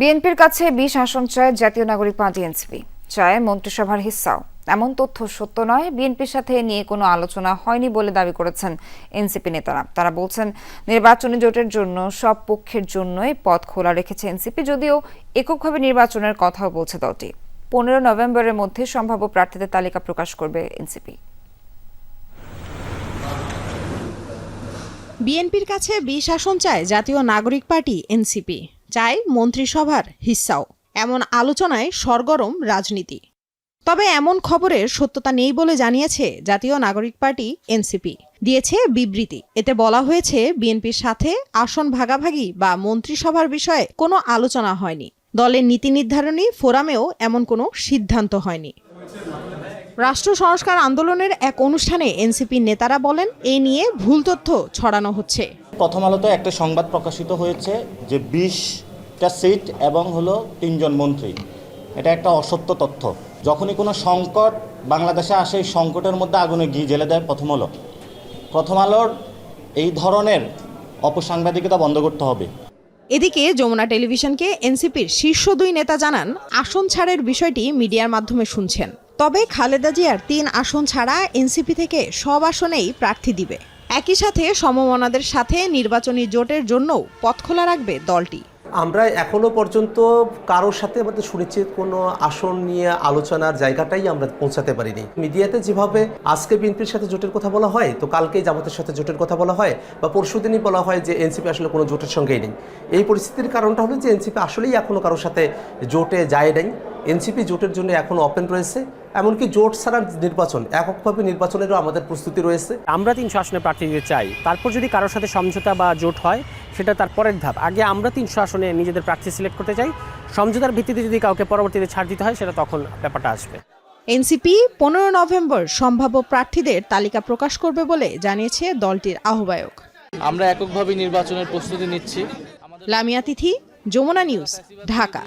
বিএনপির কাছে বিশ আসন চায় জাতীয় নাগরিক পার্টি এনসিপি, চায় মন্ত্রিসভার হিস্সাও এমন তথ্য সত্য নয়, বিএনপির সাথে নিয়ে কোনো আলোচনা হয়নি বলে দাবি করেছেন এনসিপি নেতারা। তারা বলছেন, নির্বাচনী জোটের জন্য সব পক্ষের জন্যই পথ খোলা রেখেছে এনসিপি, যদিও এককভাবে নির্বাচনের কথাও বলছে দলটি। পনেরো নভেম্বরের মধ্যে সম্ভাব্য প্রার্থীদের তালিকা প্রকাশ করবে এনসিপি। বিএনপির কাছে বিশ আসন চায় জাতীয় নাগরিক পার্টি এনসিপি। চায় মন্ত্রিসভার হিস্সাও এমন আলোচনায় সরগরম রাজনীতি। তবে এমন খবরের সত্যতা নেই বলে জানিয়েছে জাতীয় নাগরিক পার্টি এনসিপি। দিয়েছে বিবৃতি। এতে বলা হয়েছে, বিএনপির সাথে আসন ভাগাভাগি বা মন্ত্রিসভার বিষয়ে কোনো আলোচনা হয়নি। দলের নীতি নির্ধারণী ফোরামেও এমন কোনো সিদ্ধান্ত হয়নি। রাষ্ট্র সংস্কার আন্দোলনের এক অনুষ্ঠানে এনসিপি নেতারা বলেন, এ নিয়ে ভুল তথ্য ছড়ানো হচ্ছে। প্রথম আলোতে একটা সংবাদ প্রকাশিত হয়েছে যে বিশটা সিট এবং হলো তিনজন মন্ত্রী। এটা একটা অসত্য তথ্য। যখনই কোনো সংকট বাংলাদেশে আসে, এই সংকটের মধ্যে আগুনে ঘি জেলে দেয়, প্রথম আলো। প্রথম আলোর এই ধরনের অপসাংবাদিকতা বন্ধ করতে হবে। এদিকে যমুনা টেলিভিশনকে এনসিপির শীর্ষ দুই নেতা জানান, আসন ছাড়ের বিষয়টি মিডিয়ার মাধ্যমে শুনছেন। তবে খালেদা জিয়ার তিন আসন ছাড়া এনসিপি থেকে সব আসনেই প্রার্থী দিবে। একই সাথে সমমনাদের সাথে নির্বাচনী জোটের জন্যও পথ খোলা রাখবে দলটি। আমরা এখনও পর্যন্ত কারোর সাথে আমাদের সুনিশ্চিত কোনো আসন নিয়ে আলোচনার জায়গাটাই আমরা পৌঁছাতে পারিনি। মিডিয়াতে যেভাবে আজকে বিএনপির সাথে জোটের কথা বলা হয়, তো কালকেই জামাতের সাথে জোটের কথা বলা হয়, বা পরশুদিনই বলা হয় যে এনসিপি আসলে কোনো জোটের সঙ্গেই নেই। এই পরিস্থিতির কারণটা হলো যে এনসিপি আসলেই এখনও কারোর সাথে জোটে যায় নাই। এনসিপি জোটের জন্য এখনও ওপেন রয়েছে, এমনকি জোট ছাড়া নির্বাচন, এককভাবে নির্বাচনেরও আমাদের প্রস্তুতি রয়েছে। আমরা তিনশো আসনে প্রার্থী চাই, তারপর যদি কারোর সাথে সমঝোতা বা জোট হয় সেটা তার পরের ধাপ। আগে আমরা তিনশো আসনে নিজেদের প্রার্থী সিলেক্ট করতে চাই। সমঝোতার ভিত্তিতে যদি কাউকে পরবর্তীতে ছাড় দিতে হয় সেটা তখন ব্যাপারটা আসবে। এনসিপি পনেরো নভেম্বর সম্ভাব্য প্রার্থীদের তালিকা প্রকাশ করবে বলে জানিয়েছে দলটির আহ্বায়ক। আমরা এককভাবে নির্বাচনের প্রস্তুতি নিচ্ছি। লামিয়া তিথি যমুনা নিউজ ঢাকা।